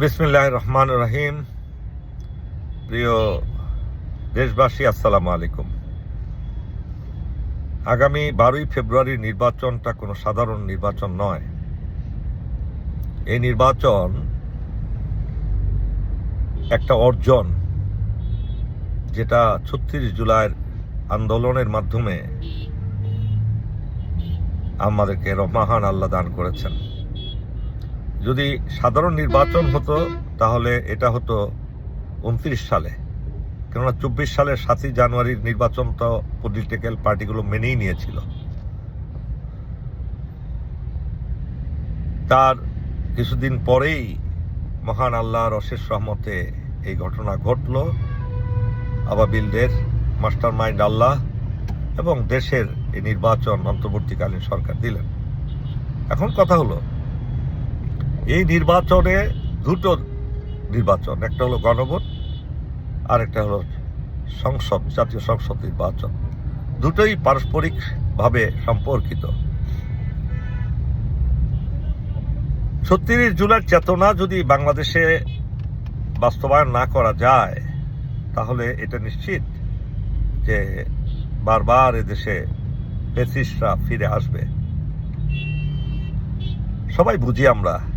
বিসমিল্লাহ রহমান রহিম। প্রিয় দেশবাসী, আসসালামু আলাইকুম। আগামী বারোই ফেব্রুয়ারির নির্বাচনটা কোনো সাধারণ নির্বাচন নয়। এই নির্বাচন একটা অর্জন যেটা ছত্রিশ জুলাইয়ের আন্দোলনের মাধ্যমে আমাদেরকে মহান আল্লাহ দান করেছেন। যদি সাধারণ নির্বাচন হতো, তাহলে এটা হতো উনত্রিশ সালে। কেননা চব্বিশ সালের সাতই জানুয়ারির নির্বাচন তো পলিটিক্যাল পার্টিগুলো মেনেই নিয়েছিল। তার কিছুদিন পরেই মহান আল্লাহর অশেষ রহমতে এই ঘটনা ঘটল। আবাবিলদের মাস্টার মাইন্ড আল্লাহ এবং দেশের এই নির্বাচন অন্তর্বর্তীকালীন সরকার দিলেন। এখন কথা হলো এই নির্বাচনে দুটো নির্বাচন, একটা হলো গণভোট আর একটা হলো সংসদ, জাতীয় সংসদ নির্বাচন। দুটোই পারস্পরিকভাবে সম্পর্কিত। ছত্রিশ জুলাইয়ের চেতনা যদি বাংলাদেশে বাস্তবায়ন না করা যায়, তাহলে এটা নিশ্চিত যে বারবার এদেশে ফেসিস্টরা ফিরে আসবে। সবাই বুঝি আমরা।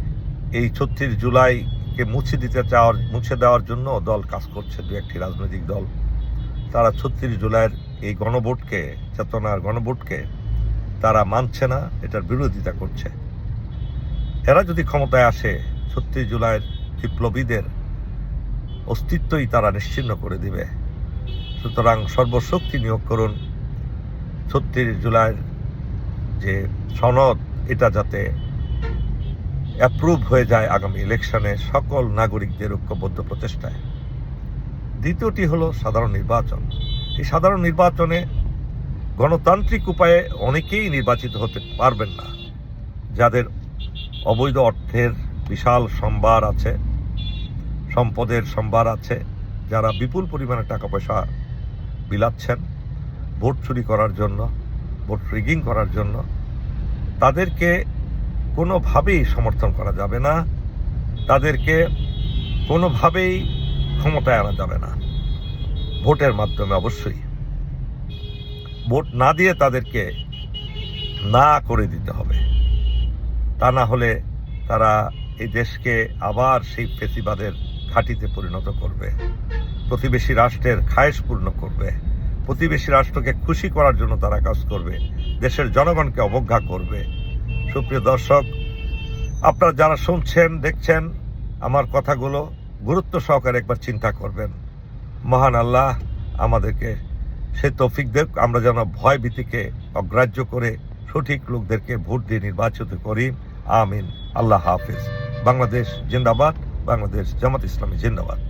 এই ছত্রিশ জুলাইকে মুছে দিতে চাওয়ার, মুছে দেওয়ার জন্য দল কাজ করছে দু একটি রাজনৈতিক দল। তারা ছত্রিশ জুলাইয়ের এই গণভোটকে, চেতনার গণভোটকে তারা মানছে না, এটার বিরোধিতা করছে। এরা যদি ক্ষমতায় আসে, ছত্রিশ জুলাইয়ের বিপ্লবীদের অস্তিত্বই তারা নিশ্চিন্ন করে দিবে। সুতরাং সর্বশক্তি নিয়োগ করুন। ছত্রিশ জুলাইয়ের যে সনদ, এটা যাতে অ্যাপ্রুভ হয়ে যায় আগামী ইলেকশনে সকল নাগরিকদের ঐক্যবদ্ধ প্রচেষ্টায়। দ্বিতীয়টি হলো সাধারণ নির্বাচন। এই সাধারণ নির্বাচনে গণতান্ত্রিক উপায়ে অনেকেই নির্বাচিত হতে পারবেন না। যাদের অবৈধ অর্থের বিশাল সম্ভার আছে, সম্পদের সম্ভার আছে, যারা বিপুল পরিমাণে টাকা পয়সা বিলাচ্ছেন, ভোট চুরি করার জন্য, ভোট রিগিং করার জন্য, তাদেরকে কোনোভাবেই সমর্থন করা যাবে না। তাদেরকে কোনোভাবেই ক্ষমতায় আনা যাবে না। ভোটের মাধ্যমে অবশ্যই। ভোট না দিয়ে তাদেরকে না করে দিতে হবে। তা না হলে তারা এই দেশকে আবার সেই ফেসিবাদের ঘাঁটিতে পরিণত করবে। প্রতিবেশী রাষ্ট্রের খায়েশ পূর্ণ করবে। প্রতিবেশী রাষ্ট্রকে খুশি করার জন্য তারা কাজ করবে। দেশের জনগণকে অবজ্ঞা করবে। সুপ্রিয় দর্শক, আপনারা যারা শুনছেন, দেখছেন আমার কথাগুলো, গুরুত্ব সহকারে একবার চিন্তা করবেন। মহান আল্লাহ আমাদেরকে সে তৌফিক দেব আমরা যেন ভয় ভীতিকে অগ্রাহ্য করে সঠিক লোকদেরকে ভোট দিয়ে নির্বাচিত করি। আমিন। আল্লাহ হাফিজ। বাংলাদেশ জিন্দাবাদ, বাংলাদেশ জামাত ইসলামী জিন্দাবাদ।